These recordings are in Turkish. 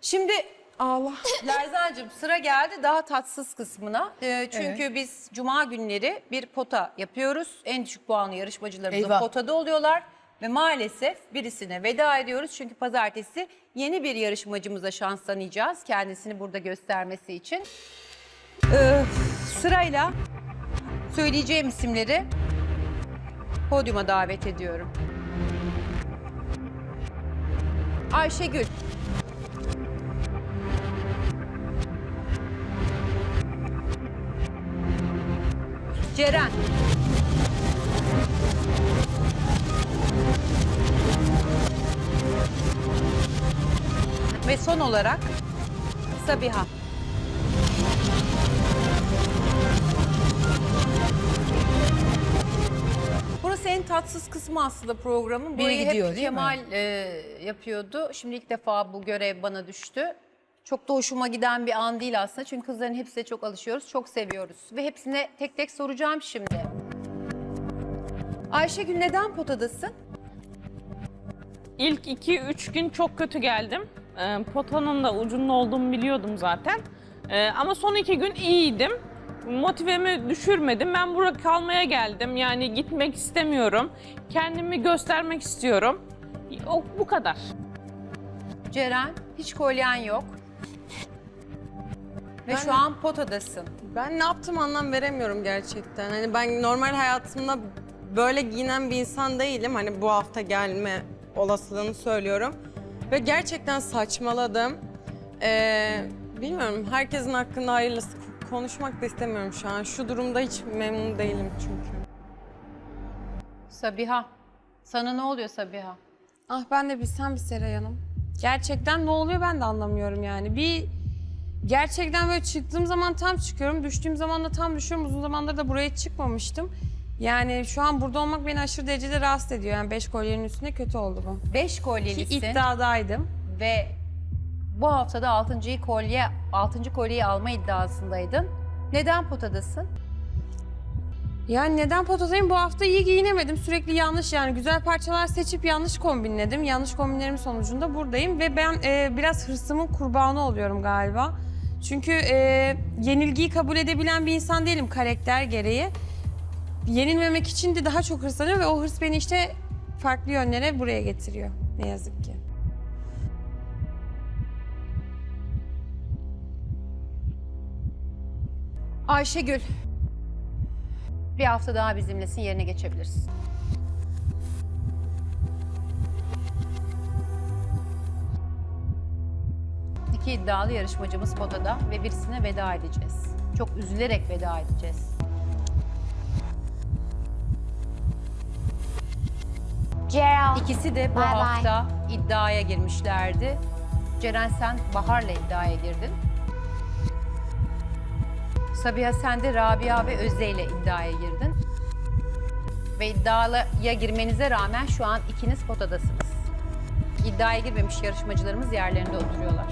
Şimdi Allah. Lerzancığım sıra geldi daha tatsız kısmına. Ee, çünkü biz cuma günleri bir pota yapıyoruz. En düşük puanlı yarışmacılarımız Eyvah. potada oluyorlar. Ve maalesef birisine veda ediyoruz. Çünkü pazartesi yeni bir yarışmacımıza şans tanıyacağız. Kendisini burada göstermesi için. Ee, sırayla söyleyeceğim isimleri podyuma davet ediyorum. Ayşegül. Ceren. Ve son olarak Sabiha. Burası en tatsız kısmı aslında programın. Burayı gidiyor, hep değil mi? Kemal e, yapıyordu. Şimdi ilk defa bu görev bana düştü. Çok da hoşuma giden bir an değil aslında. Çünkü kızların hepsine çok alışıyoruz, çok seviyoruz. Ve hepsine tek tek soracağım şimdi. Ayşegül neden potadasın? İlk 2-3 gün çok kötü geldim. Ee, potanın da ucunun olduğumu biliyordum zaten. Ee, ama son iki gün iyiydim. Motivemi düşürmedim. Ben burada kalmaya geldim. Yani gitmek istemiyorum. Kendimi göstermek istiyorum. O, bu kadar. Ceren, hiç kolyen yok. Ve Ben- şu an potadasın. Ben ne yaptım anlam veremiyorum gerçekten. Hani ben normal hayatımda böyle giyinen bir insan değilim. Hani bu hafta gelme olasılığını söylüyorum. Ve gerçekten saçmaladım. Ee, bilmiyorum herkesin hakkında hayırlısı konuşmak da istemiyorum şu an. Şu durumda hiç memnun değilim çünkü. Sabiha. Sana ne oluyor Sabiha? Ah ben de bilsem bir Seray Hanım. Gerçekten ne oluyor ben de anlamıyorum yani. Bir gerçekten böyle çıktığım zaman tam çıkıyorum, düştüğüm zaman da tam düşüyorum. Uzun zamandır da buraya çıkmamıştım. Yani şu an burada olmak beni aşırı derecede rahatsız ediyor. Yani beş kolyenin üstünde kötü oldu bu. Beş Ki kolyelisin iddiadaydım. ve bu haftada altıncıyı kolye, altıncı kolyeyi alma iddiasındaydın. Neden potadasın? Yani neden potadayım? Bu hafta iyi giyinemedim. Sürekli yanlış yani güzel parçalar seçip yanlış kombinledim. Yanlış kombinlerim sonucunda buradayım ve ben e, biraz hırsımın kurbanı oluyorum galiba. Çünkü e, yenilgiyi kabul edebilen bir insan değilim karakter gereği. Yenilmemek için de daha çok hırslanıyorum ve o hırs beni işte farklı yönlere buraya getiriyor. Ne yazık ki. Ayşegül. Bir hafta daha bizimlesin, yerine geçebilirsin. İki iddialı yarışmacımız potada ve birisine veda edeceğiz. Çok üzülerek veda edeceğiz. Gerald. İkisi de bu Bye bye. hafta iddiaya girmişlerdi. Ceren sen Bahar'la iddiaya girdin. Sabiha sen de Rabia ve Özde ile iddiaya girdin. Ve iddiaya girmenize rağmen şu an ikiniz potadasınız. İddiaya girmemiş yarışmacılarımız yerlerinde oturuyorlar.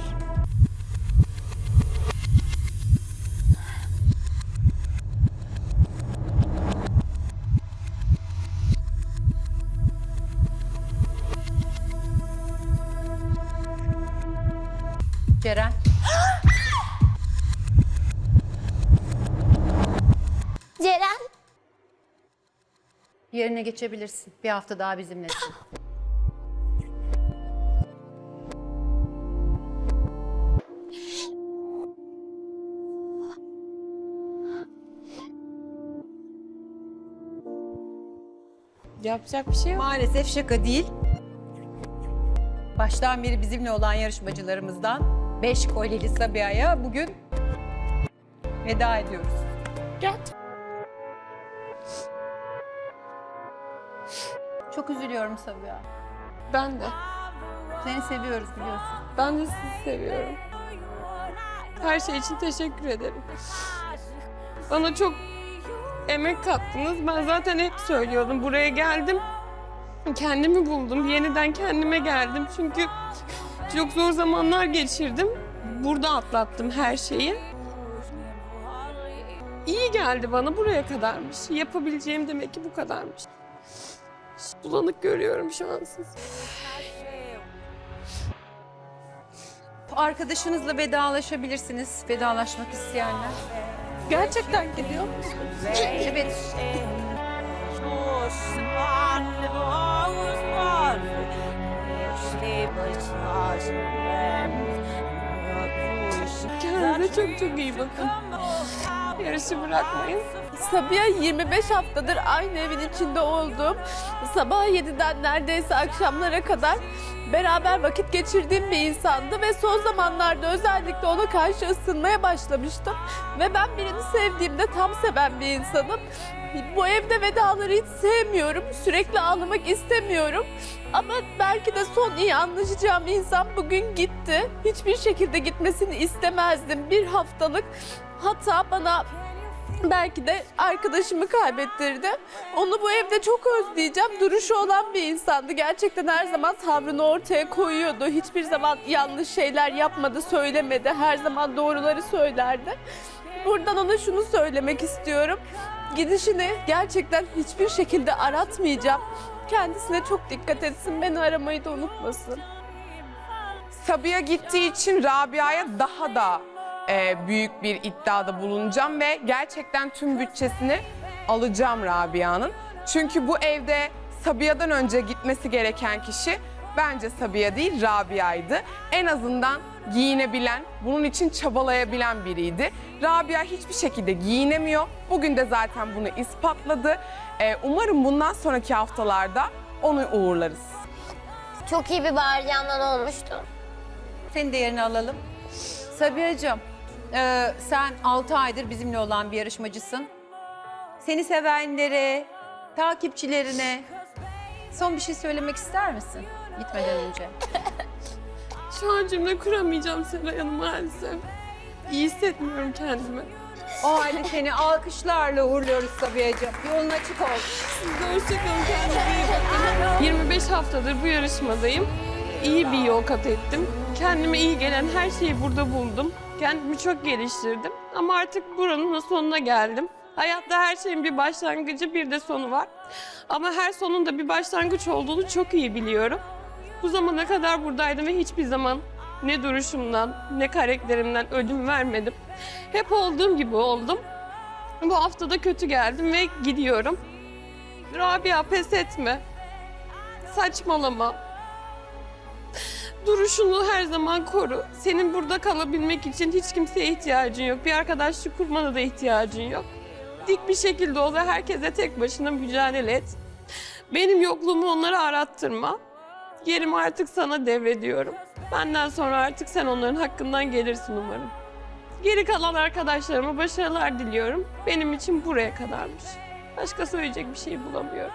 Yerine geçebilirsin. Bir hafta daha bizimlesin. Yapacak bir şey yok. Maalesef şaka değil. Baştan beri bizimle olan yarışmacılarımızdan 5 kolyeli Sabiha'ya bugün veda ediyoruz. Gel. Çok üzülüyorum Sabiha. Ben de. Seni seviyoruz biliyorsun. Ben de sizi seviyorum. Her şey için teşekkür ederim. Bana çok emek kattınız. Ben zaten hep söylüyordum. Buraya geldim. Kendimi buldum. Yeniden kendime geldim. Çünkü çok zor zamanlar geçirdim. Burada atlattım her şeyi. İyi geldi bana buraya kadarmış. Yapabileceğim demek ki bu kadarmış. Bulanık görüyorum şu an sizi. Arkadaşınızla vedalaşabilirsiniz. Vedalaşmak isteyenler. Gerçekten gidiyor Evet. Kendinize çok çok iyi bakın. Yarışı bırakmayın. Sabiha 25 haftadır aynı evin içinde oldum. Sabah 7'den neredeyse akşamlara kadar beraber vakit geçirdiğim bir insandı ve son zamanlarda özellikle ona karşı ısınmaya başlamıştım. Ve ben birini sevdiğimde tam seven bir insanım. Bu evde vedaları hiç sevmiyorum. Sürekli ağlamak istemiyorum. Ama belki de son iyi anlaşacağım insan bugün gitti. Hiçbir şekilde gitmesini istemezdim. Bir haftalık hata bana belki de arkadaşımı kaybettirdi. Onu bu evde çok özleyeceğim. Duruşu olan bir insandı. Gerçekten her zaman tavrını ortaya koyuyordu. Hiçbir zaman yanlış şeyler yapmadı, söylemedi. Her zaman doğruları söylerdi. Buradan ona şunu söylemek istiyorum. Gidişini gerçekten hiçbir şekilde aratmayacağım. Kendisine çok dikkat etsin. Beni aramayı da unutmasın. Sabiha gittiği için Rabia'ya daha da e, büyük bir iddiada bulunacağım ve gerçekten tüm bütçesini alacağım Rabia'nın. Çünkü bu evde Sabiha'dan önce gitmesi gereken kişi bence Sabiha değil Rabia'ydı. En azından giyinebilen, bunun için çabalayabilen biriydi. Rabia hiçbir şekilde giyinemiyor. Bugün de zaten bunu ispatladı. E, umarım bundan sonraki haftalarda onu uğurlarız. Çok iyi bir bağıryandan olmuştu. Seni de yerine alalım. Sabiha'cığım, e, sen 6 aydır bizimle olan bir yarışmacısın. Seni sevenlere, takipçilerine son bir şey söylemek ister misin gitmeden önce? Şu an cümle kuramayacağım Seray Hanım maalesef. İyi hissetmiyorum kendimi. O halde seni alkışlarla uğurluyoruz Sabiha'cığım. Yolun açık olsun. Siz de hoşçakalın kendinize iyi bakın. 25 haftadır bu yarışmadayım. İyi bir yol kat ettim. Kendime iyi gelen her şeyi burada buldum. Kendimi çok geliştirdim. Ama artık buranın sonuna geldim. Hayatta her şeyin bir başlangıcı bir de sonu var. Ama her sonun da bir başlangıç olduğunu çok iyi biliyorum. Bu zamana kadar buradaydım ve hiçbir zaman ne duruşumdan ne karakterimden ödün vermedim. Hep olduğum gibi oldum. Bu hafta da kötü geldim ve gidiyorum. Rabia pes etme. Saçmalama. Duruşunu her zaman koru. Senin burada kalabilmek için hiç kimseye ihtiyacın yok. Bir arkadaşlık kurmana da ihtiyacın yok. Dik bir şekilde ol ve herkese tek başına mücadele et. Benim yokluğumu onlara arattırma. Yerimi artık sana devrediyorum. Benden sonra artık sen onların hakkından gelirsin umarım. Geri kalan arkadaşlarıma başarılar diliyorum. Benim için buraya kadarmış. Başka söyleyecek bir şey bulamıyorum.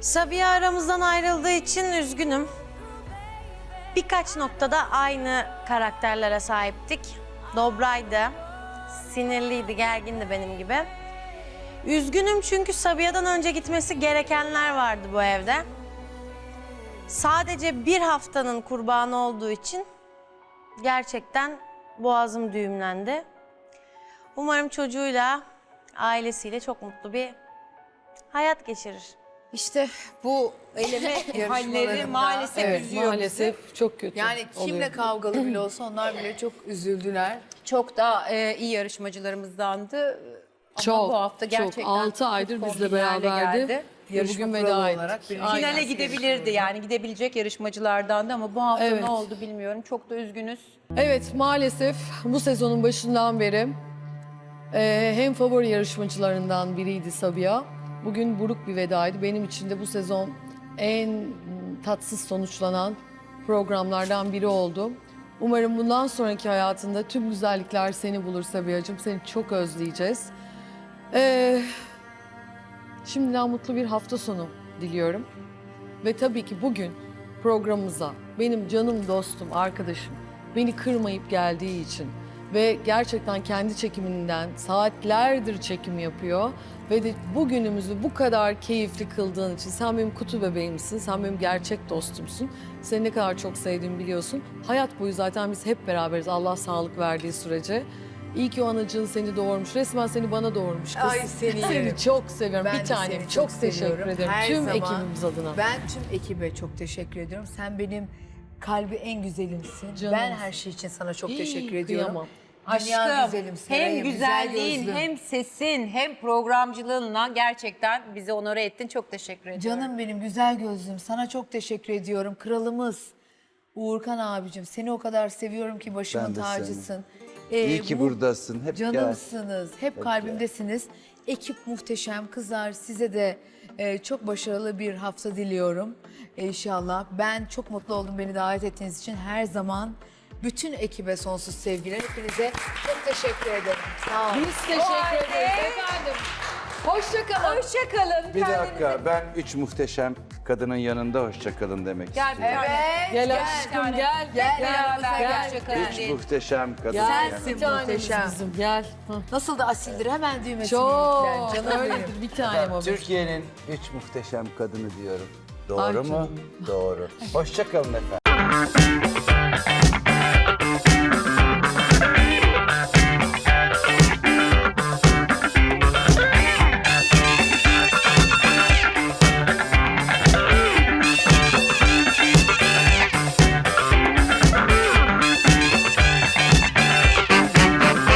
Sabiha aramızdan ayrıldığı için üzgünüm. Birkaç noktada aynı karakterlere sahiptik. Dobraydı, sinirliydi, gergindi benim gibi. Üzgünüm çünkü Sabiha'dan önce gitmesi gerekenler vardı bu evde. Sadece bir haftanın kurbanı olduğu için gerçekten boğazım düğümlendi. Umarım çocuğuyla, ailesiyle çok mutlu bir hayat geçirir. İşte bu eleme halleri maalesef evet, üzüyor bizi. maalesef çok kötü. Yani kimle oluyor. kavgalı bile olsa onlar bile çok üzüldüler. Çok da e, iyi yarışmacılarımızdandı. Ama Çok, bu hafta çok. gerçekten Altı aydır çok bizle kombinlerle beraberdi. geldi. Ve Yarışma bugün kuralı veda olarak birinci Aynen. Finale gidebilirdi yani gidebilecek yarışmacılardandı ama bu hafta Evet. ne oldu bilmiyorum. Çok da üzgünüz. Evet maalesef bu sezonun başından beri e, hem favori yarışmacılarından biriydi Sabiha. Bugün buruk bir vedaydı. Benim için de bu sezon en tatsız sonuçlanan programlardan biri oldu. Umarım bundan sonraki hayatında tüm güzellikler seni bulur Sabiha'cığım. Seni çok özleyeceğiz. Ee, şimdiden mutlu bir hafta sonu diliyorum. Ve tabii ki bugün programımıza benim canım dostum, arkadaşım beni kırmayıp geldiği için ve gerçekten kendi çekiminden saatlerdir çekim yapıyor ve de bugünümüzü bu kadar keyifli kıldığın için sen benim kutu bebeğimsin, sen benim gerçek dostumsun. Seni ne kadar çok sevdiğimi biliyorsun. Hayat boyu zaten biz hep beraberiz Allah sağlık verdiği sürece. İyi ki o anacığın seni doğurmuş. Resmen seni bana doğurmuş kız. Ay, seni yerim. çok seviyorum. Ben bir tanem. seni Çok, çok teşekkür seviyorum. ederim. Her Tüm zaman. ekibimiz adına. Ben tüm ekibe çok teşekkür ediyorum. Sen benim Kalbi en güzelimsin. Canım. Ben her şey için sana çok Hii, teşekkür ediyorum. kıyamam. Dünya Aşkım güzelimsin. hem Reyim, güzel güzelliğin gözlüm. hem sesin hem programcılığınla gerçekten bizi onore ettin. Çok teşekkür ediyorum. Canım benim güzel gözlüm. Sana çok teşekkür ediyorum. Kralımız. Uğurkan abicim seni o kadar seviyorum ki başımın Ben de tacısın. Ee, İyi ki bu- buradasın. Hep gel. Canımsınız. Hep kalbimdesiniz. Ekip muhteşem. Kızlar size de e, çok başarılı bir hafta diliyorum. E, inşallah. Ben çok mutlu oldum beni davet ettiğiniz için. Her zaman bütün ekibe sonsuz sevgiler. Hepinize çok teşekkür ederim. Sağ olun. Biz teşekkür ederiz efendim. Hoşçakalın. Hoşçakalın. Bir dakika ben üç muhteşem kadının yanında hoşçakalın demek Gel bir istiyorum. tane. Gel aşkım gel. Gel, Gel, gel. gel. Hoşçakalın Üç diyelim. muhteşem kadın Sensin yanında. muhteşem. Bizim gel. Hı. Nasıl da asildir hemen düğmesini Çok. yüklen. Canım benim. Öyledir bir tanem o. Türkiye'nin üç muhteşem kadını diyorum. Doğru Ay mu? canım. Doğru. Hoşçakalın efendim.